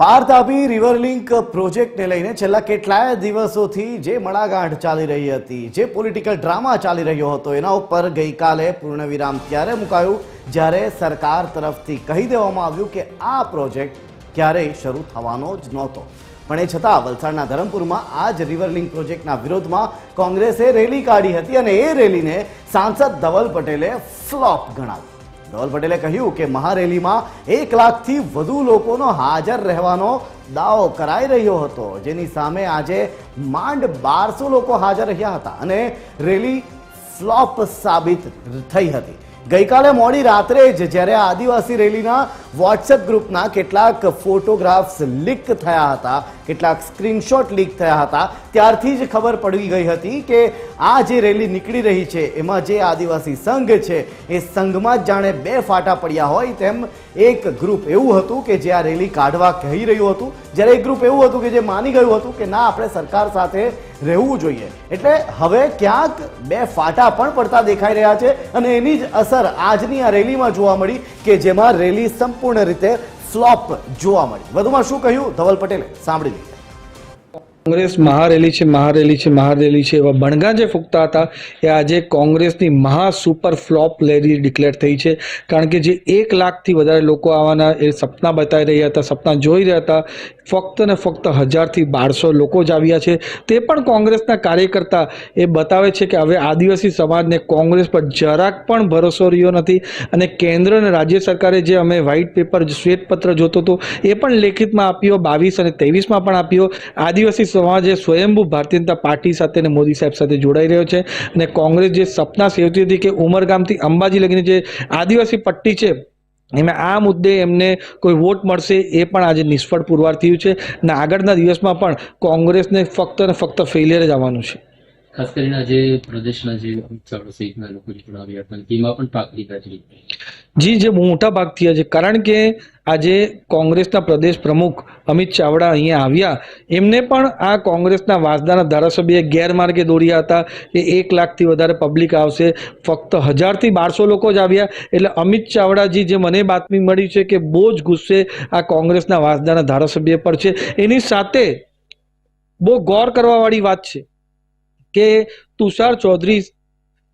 પારતાપી river link પ્રોજેક્ટને લઈને છેલ્લા કેટલાય દિવસોથી જે મડાગાંઠ ચાલી રહી હતી, જે પોલિટિકલ ડ્રામા ચાલી રહ્યો હતો, એના ઉપર ગઈકાલે પૂર્ણવિરામ ત્યારે મુકાયું, જ્યારે સરકાર તરફથી કહી દેવામાં આવ્યું કે આ પ્રોજેક્ટ ક્યારેય શરૂ થવાનો જ નહોતો. પણ એ છતાં વલસાડના ધરમપુરમાં આ જ રિવરલિંક પ્રોજેક્ટના વિરોધમાં કોંગ્રેસે રેલી કાઢી હતી અને એ રેલીને સાંસદ ધવલ પટેલે ફ્લોપ ગણાવી ધવલ પટેલે કહ્યું કે મહારેલીમાં એક લાખથી વધુ લોકોનો હાજર રહેવાનો દાવો કરાઈ રહ્યો હતો. જેની સામે આજે માંડ બારસો લોકો હાજર રહ્યા હતા અને રેલી ફ્લોપ સાબિત થઈ હતી. ગઈકાલે મોડી રાત્રે જ જ્યારે આદિવાસી રેલીના વોટ્સએપ ગ્રુપના કેટલાક ફોટોગ્રાફ્સ લીક થયા હતા, કેટલાક સ્ક્રીનશોટ લીક થયા હતા. ત્યારથી જ ખબર પડી ગઈ હતી કે આ જે રેલી નીકળી રહી છે, એમાં જે આદિવાસી સંઘ છે, એ સંઘમાં જ જાણે બે ફાટા પડ્યા હોય તેમ એક ગ્રુપ એવું હતું કે જે આ રેલી કાઢવા કહી રહ્યું હતું. જ્યારે એક ગ્રુપ એવું હતું કે જે માની ગયું હતું કે ના, આપણે સરકાર સાથે રહેવું જોઈએ. એટલે હવે ક્યાંક બે ફાટા પણ પડતા દેખાઈ રહ્યા છે અને એની જ અસર આજની આ રેલીમાં જોવા મળી કે જેમાં રેલી સંપૂર્ણ રીતે ફ્લોપ જોવા મળી. વધુમાં શું કહ્યું? ધવલ પટેલે સાંભળી લીધું. કોંગ્રેસ મહારેલી છે મહારેલી છે મહારેલી છે એવા બણગા જે ફૂંકતા હતા, એ આજે કોંગ્રેસની મહા સુપર ફ્લોપ રેલી ડિક્લેર થઈ છે. કારણ કે જે એક લાખથી વધારે લોકો આવવાના એ સપના બતાવી રહ્યા હતા, સપના જોઈ રહ્યા હતા ફક્ત ને ફક્ત હજારથી બારસો લોકો જ આવ્યા છે. તે પણ કોંગ્રેસના કાર્યકર્તા એ બતાવે છે કે હવે આદિવાસી સમાજને કોંગ્રેસ પર જરાક પણ ભરોસો રહ્યો નથી અને કેન્દ્ર અને રાજ્ય સરકારે જે અમે વ્હાઇટ પેપર શ્વેતપત્ર જોતો હતો, એ પણ લેખિતમાં આપ્યો, બાવીસ અને ત્રેવીસમાં પણ આપ્યો. આદિવાસી સમાજે સ્વયંભૂ ભારતીય જનતા પાર્ટી સાથે અને મોદી સાહેબ સાથે જોડાઈ રહ્યો છે. અને કોંગ્રેસ જે સપના સેવતી હતી કે ઉમરગામથી અંબાજી લગીને જે આદિવાસી પટ્ટી છે એમાં આ મુદ્દે એમને કોઈ વોટ મળશે એ પણ આજે નિષ્ફળ પુરવાર થયું છે અને આગળના દિવસમાં પણ કોંગ્રેસને ફક્ત ને ફક્ત ફેલિયર જ આવવાનું છે. ખાસ કરીને આજે પ્રદેશના જે સહિતના લોકો જોડાવ્યા હતા તેમાં પણ પાકડી ગાજરી જી જે મોટા ભાગ થયા છે. કારણ કે આજે કોંગ્રેસના પ્રદેશ પ્રમુખ અમિત ચાવડા અહીંયા આવ્યા. એમને પણ આ કોંગ્રેસના વાસદાના ધારાસભ્યએ ગેરમાર્ગે દોર્યા હતા કે એક લાખથી વધારે પબ્લિક આવશે. ફક્ત હજારથી બારસો લોકો જ આવ્યા. એટલે અમિત ચાવડાજી જે મને બાતમી મળી છે કે બહુ જ ગુસ્સે આ કોંગ્રેસના વાસદાના ધારાસભ્ય પર છે. એની સાથે બહુ ગૌર કરવાવાળી વાત છે કે તુષાર ચૌધરી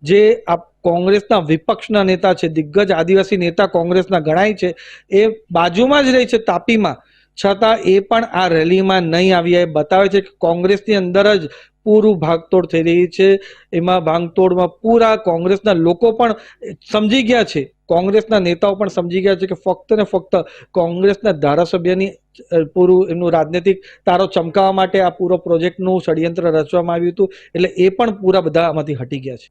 જે આ કોંગ્રેસના વિપક્ષના નેતા છે, દિગ્ગજ આદિવાસી નેતા કોંગ્રેસના ગણાય છે, એ બાજુમાં જ રહી છે તાપીમાં. છતાં એ પણ આ રેલીમાં નહીં આવ્યા. એ બતાવે છે કે કોંગ્રેસની અંદર જ પૂરું ભાગતોડ થઈ રહી છે. એમાં ભાગતોડમાં પૂરા કોંગ્રેસના લોકો પણ સમજી ગયા છે. કોંગ્રેસના નેતાઓ પણ સમજી ગયા છે કે ફક્ત ને ફક્ત કોંગ્રેસના ધારાસભ્યની પૂરું એમનું રાજનૈતિક તારો ચમકાવવા માટે આ પૂરો પ્રોજેક્ટનું ષડયંત્ર રચવામાં આવ્યું હતું. એટલે એ પણ પૂરા બધા આમાંથી હટી ગયા છે.